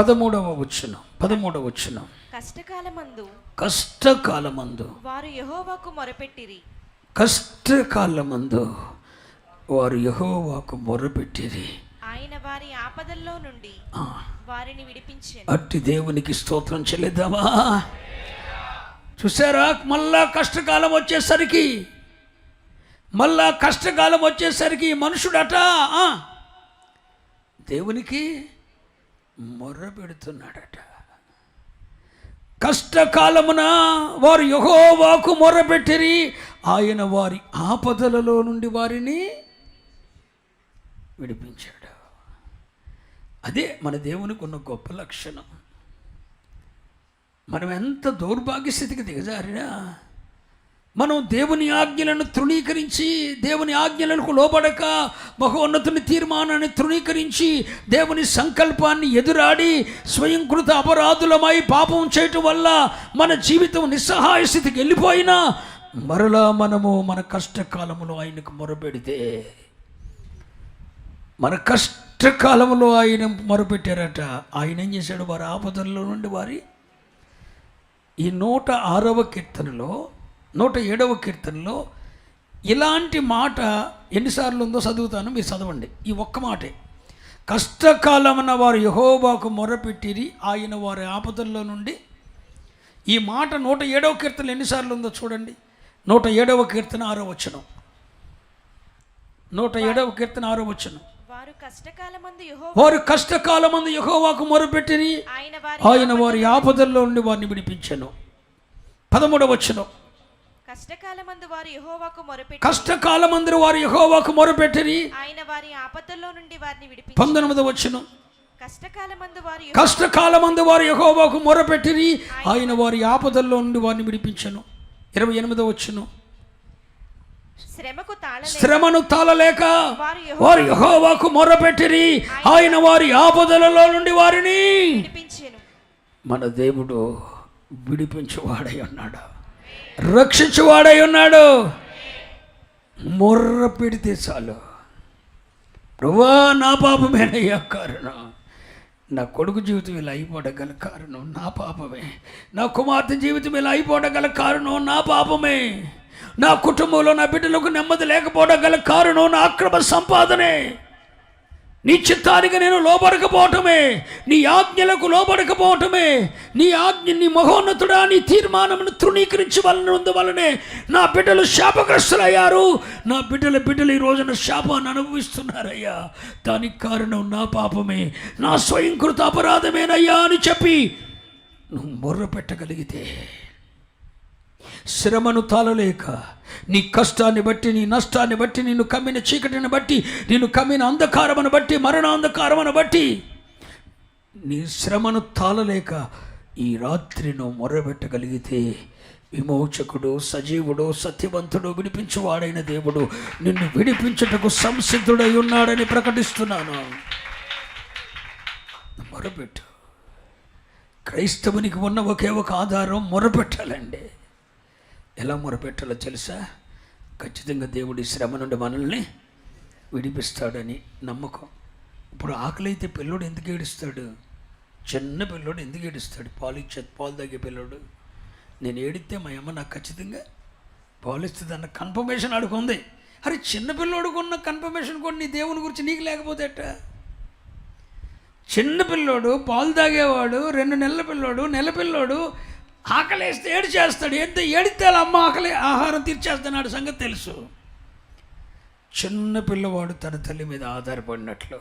పదమూడవ వచ్చును పదమూడవ వచ్చును కష్టకాలమందు కష్టకాలమందు. వారు యెహోవాకు మొరపెట్టిరి. కష్టకాలమందు వారు యహోవాకు మొర్రపెట్టిరి ఆయన వారి ఆపదల్లో నుండి వారిని విడిపించెను. అట్టి దేవునికి స్తోత్రం చెల్లిద్దామా? చూసారా మళ్ళా కష్టకాలం వచ్చేసరికి మళ్ళా కష్టకాలం వచ్చేసరికి మనుషుడట దేవునికి మొర్ర పెడుతున్నాడట కష్టకాలమున వారు యహోవాకు మొర్రపెట్టిరి ఆయన వారి ఆపదలలో నుండి వారిని విడిపించాడు. అదే మన దేవునికి ఉన్న గొప్ప లక్షణం. మనం ఎంత దౌర్భాగ్య స్థితికి దిగజారినా మనం దేవుని ఆజ్ఞలను తృణీకరించి దేవుని ఆజ్ఞలకు లోబడక మహోన్నతుని తీర్మానాన్ని తృణీకరించి దేవుని సంకల్పాన్ని ఎదురాడి స్వయంకృత అపరాధులమై పాపం చేయటం వల్ల మన జీవితం నిస్సహాయ స్థితికి వెళ్ళిపోయినా మరలా మనము మన కష్టకాలములో ఆయనకు మొరపెడితే మన కష్టకాలంలో ఆయన మొరపెట్టారట. ఆయన ఏం చేశాడు? వారి ఆపదల్లో నుండి వారి ఈ నూట ఆరవ కీర్తనలో నూట ఏడవ కీర్తనలో ఇలాంటి మాట ఎన్నిసార్లు ఉందో చదువుతాను మీరు చదవండి. ఈ ఒక్క మాటే. కష్టకాలమున వారు యహోబాకు మొరపెట్టిరి ఆయన వారి ఆపదల్లో నుండి. ఈ మాట నూట ఏడవ కీర్తన ఎన్నిసార్లు ఉందో చూడండి. నూట ఏడవ కీర్తన ఆరో వచనం. నూట ఏడవ కీర్తన ఆరో వచనం. వారు కష్టకాలమందు యహోవాకు మొరపెట్టిరి ఆయన వారి ఆయన వారి ఆపదల్లో నుండి వారిని విడిపించాను. పదమూడవ వచ్చును కష్టకాలమందు వారు యెహోవాకు మొరపెట్టి కష్టకాలమందరూ వారు యహోవాకు మొరపెట్టిరి. ఆయన వారి ఆపదల్లో నుండి వారిని విడిపించి. పంతొమ్మిదవ వచ్చును కష్టకాలమందు వారు కష్టకాలమందు వారు యహోవాకు మొరపెట్టిరి. ఆయన వారి ఆపదల్లో నుండి వారిని విడిపించను. ఇరవై ఎనిమిదవ వచ్చును శ్రమకు తాళలే శ్రమను తాళలేక వారు యెహోవా వారు యహోవాకు మొరపెట్టిరి. ఆయన వారి ఆపదలలో నుండి వారిని మన దేవుడు విడిపించువాడై ఉన్నాడు? రక్షించువాడై ఉన్నాడు. మొర్ర పెడితే చాలు. ప్రభా నా పాపమేనయ్యా కారణం. నా కొడుకు జీవితం ఇలా అయిపోవడం కారణం నా పాపమే. నా కుమార్తె జీవితం ఇలా అయిపోవడం గల కారణం నా పాపమే. నా కుటుంబంలో నా బిడ్డలకు నెమ్మది లేకపోవడం గల కారణం నా అక్రమ సంపాదనే. నీ చిత్తానికి నేను లోబడకపోవటమే నీ ఆజ్ఞలకు లోబడకపోవటమే నీ ఆజ్ఞ నీ మహోన్నతుడా నీ తీర్మానమును తృణీకరించి వలన వలనే నా బిడ్డలు శాపగ్రస్తులయ్యారు. నా బిడ్డల బిడ్డలు ఈ రోజున శాపాన్ని అనుభవిస్తున్నారయ్యా. దానికి కారణం నా పాపమే నా స్వయంకృత అపరాధమేనయ్యా అని చెప్పి నువ్వు మొర్ర పెట్టగలిగితే శ్రమను తాళలేక నీ కష్టాన్ని బట్టి నీ నష్టాన్ని బట్టి నిన్ను కమ్మిన చీకటిని బట్టి నిన్ను కమ్మిన అంధకారమును బట్టి మరణ అంధకారమును బట్టి నీ శ్రమను తాళలేక ఈ రాత్రిను మొరబెట్టగలిగితే విమోచకుడు సజీవుడు సత్యవంతుడు విడిపించువాడైన దేవుడు నిన్ను విడిపించుటకు సంసిద్ధుడై ఉన్నాడని ప్రకటిస్తున్నాను. మొరపెట్టు. క్రైస్తవునికి ఉన్న ఒకే ఒక ఆధారం మొరపెట్టాలండి. ఎలా మొరపెట్టాలో తెలుసా? ఖచ్చితంగా దేవుడి శ్రమ నుండి మనల్ని విడిపిస్తాడని నమ్మకం. ఇప్పుడు ఆకలి అయితే పిల్లోడు ఎందుకు ఏడుస్తాడు? చిన్న పిల్లోడు ఎందుకు ఏడుస్తాడు? పాలు ఇచ్చే పాలు తాగే పిల్లోడు. నేను ఏడిస్తే మా అమ్మ నాకు ఖచ్చితంగా పాలు ఇస్తుంది అన్న కన్ఫర్మేషన్ అడుగుంది అరే చిన్న పిల్లోడికి ఉన్న కన్ఫర్మేషన్ కూడా నీ దేవుని గురించి నీకు లేకపోతే చిన్న పిల్లోడు పాలు తాగేవాడు రెండు నెలల పిల్లోడు నెల పిల్లోడు ఆకలేస్తే ఏడు చేస్తాడు ఎంత ఏడితే అమ్మ ఆకలి ఆహారం తీర్చేస్తున్నాడు సంగతి తెలుసు. చిన్న పిల్లవాడు తన తల్లి మీద ఆధారపడినట్లు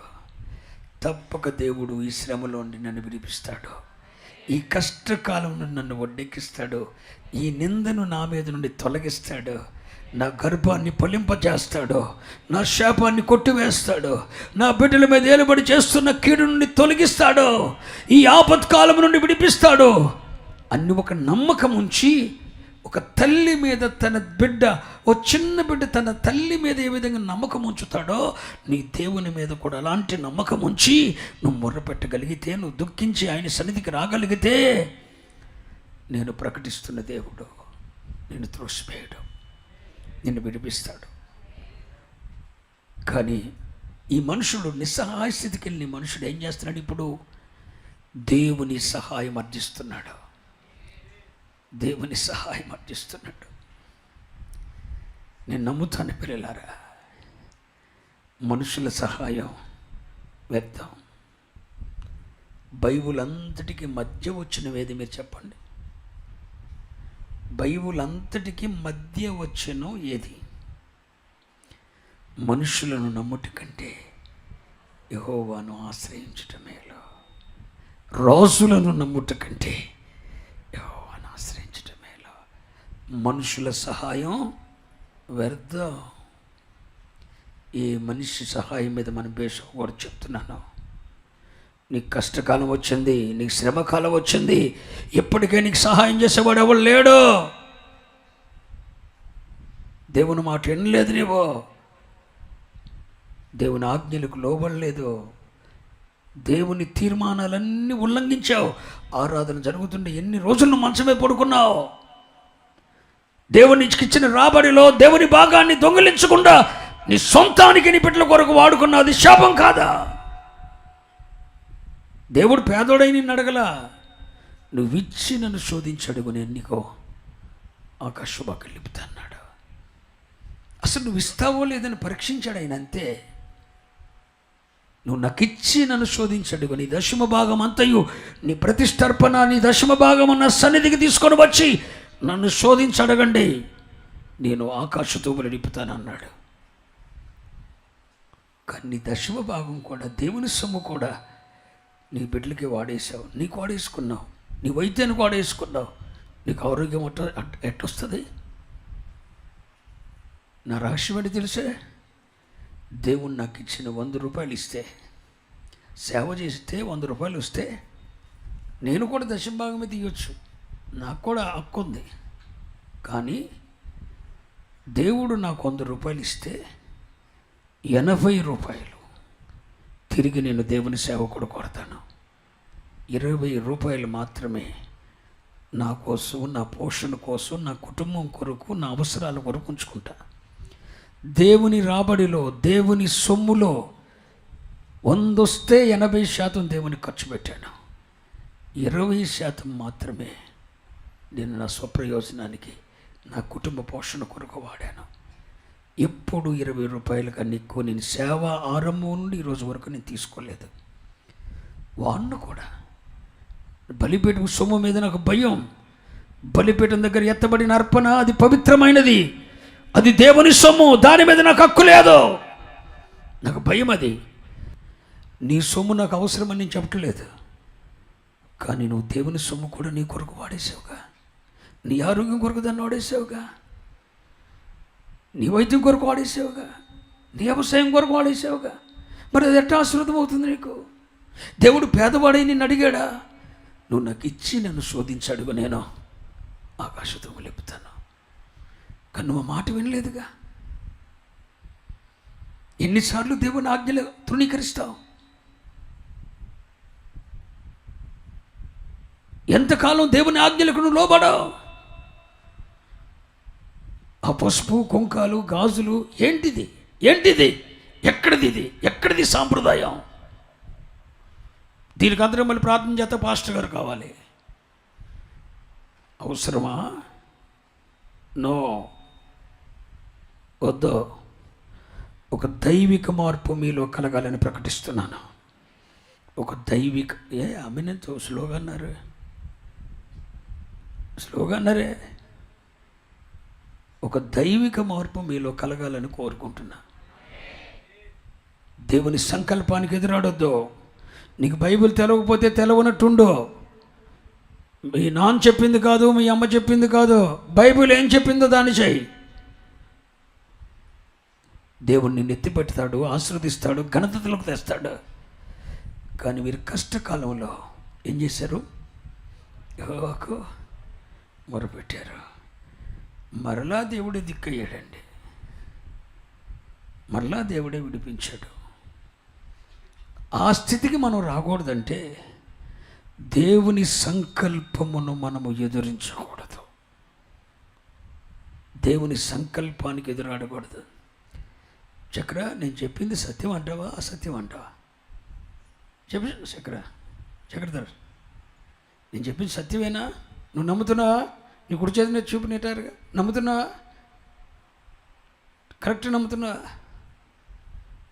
తప్పక దేవుడు ఈ శ్రమలో నుండి నన్ను విడిపిస్తాడు. ఈ కష్టకాలం నన్ను వడ్డెక్కిస్తాడు. ఈ నిందను నా మీద నుండి తొలగిస్తాడు. నా గర్భాన్ని పొలింపజేస్తాడు నా శాపాన్ని కొట్టివేస్తాడు. నా బిడ్డల మీద ఏలుబడి చేస్తున్న కీడు నుండి తొలగిస్తాడు. ఈ ఆపత్కాలం నుండి విడిపిస్తాడు. అన్ని ఒక నమ్మకం ఉంచి ఒక తల్లి మీద తన బిడ్డ ఓ చిన్న బిడ్డ తన తల్లి మీద ఏ విధంగా నమ్మకం ఉంచుతాడో నీ దేవుని మీద కూడా అలాంటి నమ్మకం ఉంచి నువ్వు మొర్రపెట్టగలిగితే నువ్వు దుఃఖించి ఆయన సన్నిధికి రాగలిగితే నేను ప్రకటిస్తున్న దేవుడు నేను త్రోసివేయడు నిన్ను విడిపిస్తాడు. కానీ ఈ మనుషుడు నిస్సహాయ స్థితికి వెళ్ళిన మనుషుడు ఏం చేస్తున్నాడు ఇప్పుడు? దేవుని సహాయం అర్జిస్తున్నాడు. దేవుని సహాయం అర్థిస్తున్నాడు నేను నమ్ముతాను పిల్లలారా మనుషుల సహాయం వ్యర్థం. బైబుల్ అంతటికి మధ్య వచ్చినవేది మీరు చెప్పండి. బైబుల్ అంతటికి మధ్య వచ్చెను ఏది? మనుషులను నమ్ముట కంటే యహోవాను ఆశ్రయించటమేలో. రాజులను నమ్ముట కంటే యహోవాను ఆశ్రయించటమేలో మనుషుల సహాయం వ్యర్థం. ఈ మనిషి సహాయం మీద మనం బేసుకోకూడదు చెప్తున్నాను. నీకు కష్టకాలం వచ్చింది నీకు శ్రమకాలం వచ్చింది ఇప్పటికే నీకు సహాయం చేసేవాడు ఎవడు లేడు. దేవుని మాట వినలేదు నీవు. దేవుని ఆజ్ఞలకు లోబడలేదు దేవుని తీర్మానాలన్నీ ఉల్లంఘించావు. ఆరాధన జరుగుతుండే ఎన్ని రోజులు మంచమే పడుకున్నావు? దేవుని ఇచ్చిన రాబడిలో దేవుని భాగాన్ని దొంగిలించకుండా నీ సొంతానికి నీ బిడ్డల కొరకు వాడుకున్నది అది శాపం కాదా? దేవుడు పేదోడై నిన్ను అడగలా. నువ్విచ్చి నన్ను శోధించడుగు నేను నీకో ఆకాశబాక లిపుతన్నాడు అసలు నువ్వు ఇస్తావో లేదని పరీక్షించాడు ఆయన అంతే. నువ్వు నాకు ఇచ్చి నన్ను శోధించడుగు నీ దశమ భాగం అంతయు నీ ప్రతిష్టర్పణ నీ దశమ భాగం నా సన్నిధికి తీసుకొని వచ్చి నన్ను శోధించడగండి. నేను ఆకాశ తూములు అన్నాడు. కానీ దశమ భాగం కూడా దేవుని సొమ్ము కూడా నీ బిడ్డలకి వాడేసావు నీకు వాడేసుకున్నావు. నీ వైద్యానికి వాడేసుకున్నావు. నీకు ఆరోగ్యం అట్ట ఎట్టొస్తుంది? నా రహస్యం ఏంటి తెలిసే? దేవుడు నాకు ఇచ్చిన వంద రూపాయలు ఇస్తే సేవ చేస్తే వంద రూపాయలు వస్తే నేను కూడా దశమ భాగమే తీయొచ్చు నాకు కూడా హక్కు ఉంది కానీ దేవుడు నాకు వంద రూపాయలు ఇస్తే ఎనభై రూపాయలు తిరిగి నేను దేవుని సేవకుడు కొడతాను. ఇరవై రూపాయలు మాత్రమే నా కోసం నా పోషణ కోసం నా కుటుంబం కొరకు నా అవసరాల కొరకు ఉంచుకుంటా. దేవుని రాబడిలో దేవుని సొమ్ములో వందొస్తే ఎనభై శాతం దేవుని ఖర్చు పెట్టాను. ఇరవై శాతం మాత్రమే నేను నా స్వప్రయోజనానికి నా కుటుంబ పోషణ కొరకు వాడాను. ఎప్పుడు ఇరవై రూపాయలు కన్నా ఎక్కువ నేను సేవ ఆరంభం నుండి ఈరోజు వరకు నేను తీసుకోలేదు. వాడిని కూడా. బలిపీఠం సొమ్ము మీద నాకు భయం. బలిపీఠం దగ్గర ఎత్తబడిన అర్పణ అది పవిత్రమైనది. అది దేవుని సొమ్ము. దాని మీద నాకు హక్కు లేదు. నాకు భయం అది. నీ సొమ్ము నాకు అవసరమని నేను చెప్పట్లేదు. కానీ నువ్వు దేవుని సొమ్ము కూడా నీ కొరకు వాడేసావుగా. నీ ఆరోగ్యం కొరకు దాన్ని వాడేసావుగా. నీ వైద్యం కొరకు వాడేసావుగా. నీ వ్యవసాయం కొరకు వాడేసావుగా. మరి అది ఎట్లా ఆశీర్వదం అవుతుంది నీకు? దేవుడు పేదవాడై నిన్ను అడిగాడా? నువ్వు నాకు ఇచ్చి నన్ను శోధించాడుగా నేను. ఆకాశతో లేపుతాను. కానీ నువ్వు మాట వినలేదుగా. ఎన్నిసార్లు దేవుని ఆజ్ఞలు తృణీకరిస్తావు? ఎంతకాలం దేవుని ఆజ్ఞలకు నువ్వు లోబడవు? ఆ పసుపు కుంకాలు గాజులు ఏంటిది? ఏంటిది? ఎక్కడిది ఇది? ఎక్కడిది సాంప్రదాయం? దీనికి అందరం మళ్ళీ ప్రార్థన చేస్తే పాస్టర్ గారు కావాలి. అవసరమా? నో. వద్దు. ఒక దైవిక మార్పు మీలో కలగాలని ప్రకటిస్తున్నాను. ఒక దైవిక ఏ అమినంతో స్లోగా అన్నారు. స్లోగా అన్నారే? ఒక దైవిక మార్పు మీలో కలగాలని కోరుకుంటున్నా. దేవుని సంకల్పానికి ఎదురాడొద్దు. నీకు బైబిల్ తెలవకపోతే తెలవనట్టుండో. మీ నాన్న చెప్పింది కాదు మీ అమ్మ చెప్పింది కాదు. బైబిల్ ఏం చెప్పిందో దాన్ని చేయి దేవుణ్ణి నెత్తిపెడతాడు ఆశీర్వదిస్తాడు ఘనతలకు తెస్తాడు. కానీ మీరు కష్టకాలంలో ఏం చేశారు? యెహోవాకు మొరపెట్టారు. మరలా దేవుడే దిక్కయ్యాడండి. మరలా దేవుడే విడిపించాడు. ఆ స్థితికి మనం రాకూడదంటే దేవుని సంకల్పమును మనము ఎదురించకూడదు. దేవుని సంకల్పానికి ఎదురాడకూడదు. చక్ర నేను చెప్పింది సత్యం అంటావా? అసత్యం అంటావా? చెప్పు చక్ర. చక్రధర్ నేను చెప్పింది సత్యమేనా? నువ్వు నమ్ముతున్నావా? నీ కుడి చేతి మీద చూపు నెట్టారుగా నమ్ముతున్నావా? కరెక్ట్ నమ్ముతున్నావా?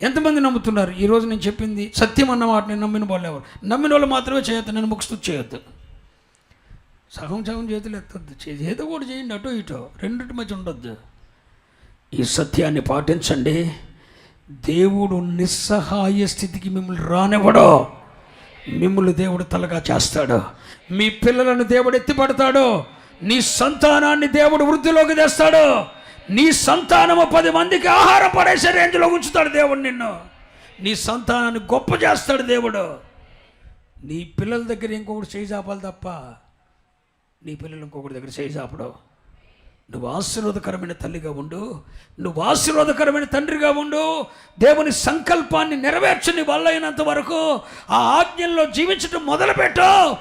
ఎంతమంది నమ్ముతున్నారు? ఈరోజు నేను చెప్పింది సత్యం అన్న మాట నేను నమ్మిన వాళ్ళు ఎవరు? నమ్మిన వాళ్ళు మాత్రమే చేయొద్దు నేను ముక్స్తు చేయొద్దు. సగం సగం చేతులు ఎత్తొద్దు. ఏదో కూడా చేయండి అటో ఇటో. రెండింటి మధ్య ఉండొద్దు. ఈ సత్యాన్ని పాటించండి. దేవుడు నిస్సహాయ స్థితికి మిమ్మల్ని రానివ్వడో. మిమ్మల్ని దేవుడు తలగా చేస్తాడు. మీ పిల్లలను దేవుడు ఎత్తిపడతాడు. నీ సంతానాన్ని దేవుడు వృద్ధిలోకి తెస్తాడు. నీ సంతానము పది మందికి ఆహారం పడేసే రేంజ్లో ఉంచుతాడు దేవుడు నిన్ను. నీ సంతానాన్ని గొప్ప చేస్తాడు దేవుడు. నీ పిల్లల దగ్గర ఇంకొకటి చేయి చాపాలి తప్ప నీ పిల్లలు ఇంకొకటి దగ్గర చేయి చాపడు. నువ్వు ఆశీర్వాదకరమైన తల్లిగా ఉండు. నువ్వు ఆశీర్వాదకరమైన తండ్రిగా ఉండు. దేవుని సంకల్పాన్ని నెరవేర్చని నీ వల్ల వరకు ఆ ఆజ్ఞల్లో జీవించడం మొదలుపెట్టు.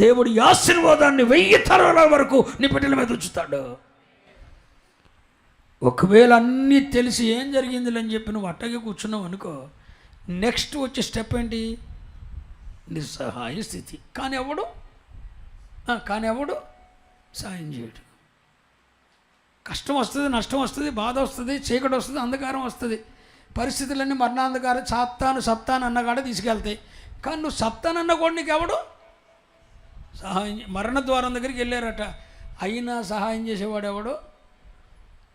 దేవుడి ఆశీర్వాదాన్ని వెయ్యి తరాల వరకు నీ బిడ్డల మీద ఉంచుతాడు. ఒకవేళ అన్నీ తెలిసి ఏం జరిగింది అని చెప్పి నువ్వు అట్టగే కూర్చున్నావు అనుకో నెక్స్ట్ వచ్చే స్టెప్ ఏంటి? నిస్సహాయ స్థితి. కానీ ఎవడు? కానీ ఎవడు? సాయం చేయడు. కష్టం వస్తుంది నష్టం వస్తుంది బాధ వస్తుంది చీకటి వస్తుంది అంధకారం వస్తుంది. పరిస్థితులన్నీ మరణాంధకారం సత్తాను సప్తాను అన్నగాడ తీసుకెళ్తాయి. కానీ నువ్వు సప్తాను కూడా నీకు ఎవడు సహాయం మరణ ద్వారం దగ్గరికి వెళ్ళారట. అయినా సహాయం చేసేవాడు ఎవడు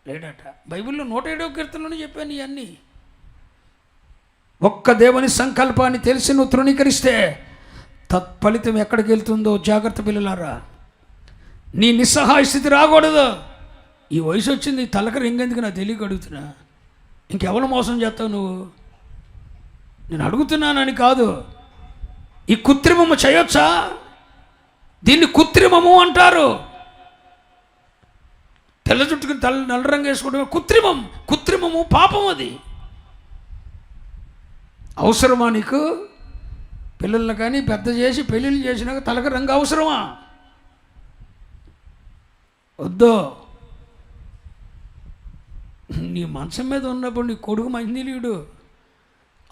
లేడట. బైబిల్లో నూట ఏడవ కీర్తనలోనే చెప్పాను ఇవన్నీ ఒక్క దేవుని సంకల్పాన్ని తెలిసి నువ్వు తృణీకరిస్తే తత్ఫలితం ఎక్కడికి వెళ్తుందో జాగ్రత్త పిల్లలారా. నీ నిస్సహాయ స్థితి రాకూడదు. ఈ వయసు వచ్చింది తలక రింగెందుకు నాకు తెలియక అడుగుతున్నా. ఇంకెవరు మోసం చేస్తావు నువ్వు? నేను అడుగుతున్నానని కాదు. ఈ కృత్రిమము చేయొచ్చా? దీన్ని కృత్రిమము అంటారు. తెల్ల చుట్టుకుని తల నల్ల రంగు వేసుకోవడం కృత్రిమం. కృత్రిమము పాపం అది. అవసరమా నీకు? పిల్లల్ని కానీ పెద్ద చేసి పెళ్ళిళ్ళు చేసినాక తలక రంగు అవసరమా? వద్దు. నీ మంచం మీద ఉన్నప్పుడు నీ కొడుకు మంచినీయుడు.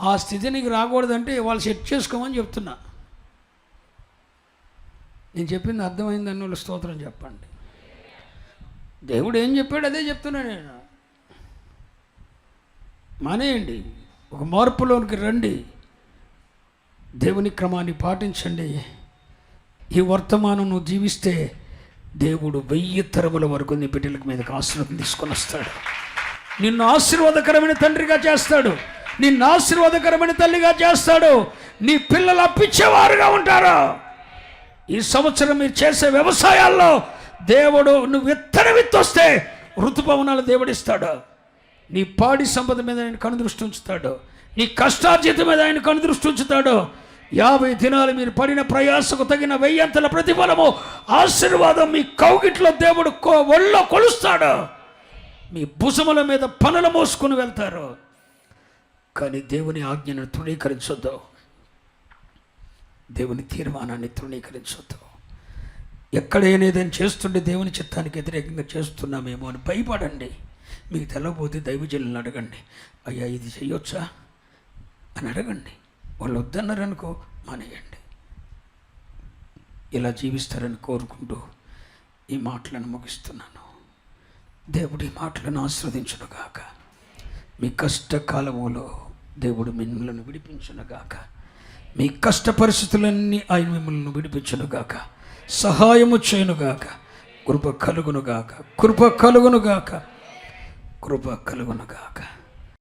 ఆ స్థితి నీకు రాకూడదంటే వాళ్ళు సెట్ చేసుకోమని చెప్తున్నా. నేను చెప్పింది అర్థమైందని వాళ్ళు స్తోత్రం చెప్పండి. దేవుడు ఏం చెప్పాడు అదే చెప్తున్నా నేను. మానేయండి. ఒక మార్పులోనికి రండి. దేవుని క్రమాన్ని పాటించండి. ఈ వర్తమానం నువ్వు జీవిస్తే దేవుడు వెయ్యి తరముల వరకు నీ బిడ్డల మీదకి ఆశీర్వాదం తీసుకొని వస్తాడు. నిన్ను ఆశీర్వాదకరమైన తండ్రిగా చేస్తాడు. నిన్ను ఆశీర్వాదకరమైన తల్లిగా చేస్తాడు. నీ పిల్లలు అప్పించేవారుగా ఉంటారు. ఈ సంవత్సరం మీరు చేసే వ్యవసాయాల్లో దేవుడు నువ్వు విత్తన విత్తొస్తే ఋతుపవనాలు దేవుడిస్తాడు. నీ పాడి సంపద మీద ఆయన కనుదృష్టి ఉంచుతాడు. నీ కష్టార్జిత మీద ఆయన కనుదృష్టి ఉంచుతాడు. యాభై దినాలు మీరు పడిన ప్రయాసకు తగిన వెయ్యంతల ప్రతిఫలము ఆశీర్వాదం మీ కౌగిట్లో దేవుడు కో ఒళ్ళో కొలుస్తాడు. మీ భుజముల మీద పనులు మోసుకుని వెళ్తారు. కానీ దేవుని ఆజ్ఞను తృణీకరించొద్దు. దేవుని తీర్మానాన్ని తృణీకరించొద్దు. ఎక్కడ ఏదైనా చేస్తుంటే దేవుని చిత్తానికి వ్యతిరేకంగా చేస్తున్నామేమో అని భయపడండి. మీకు తెలవబోతే దైవజనులను అడగండి. అయ్యా ఇది చేయొచ్చా? అని అడగండి. వాళ్ళు వద్దన్నారనుకో మానేయండి. ఇలా జీవిస్తారని కోరుకుంటూ ఈ మాటలను ముగిస్తున్నాను. దేవుడి మాటలను ఆస్వాదించునుగాక మీ కష్టకాలములో దేవుడు మిమ్మల్ని విడిపించునుగాక. మీ కష్ట పరిస్థితులన్నీ ఆయన మిమ్మల్ని విడిపించునుగాక. సహాయము చేయనుగాక. కృప కలుగునుగాక. కృప కలుగునుగాక. కృప కలుగునుగాక.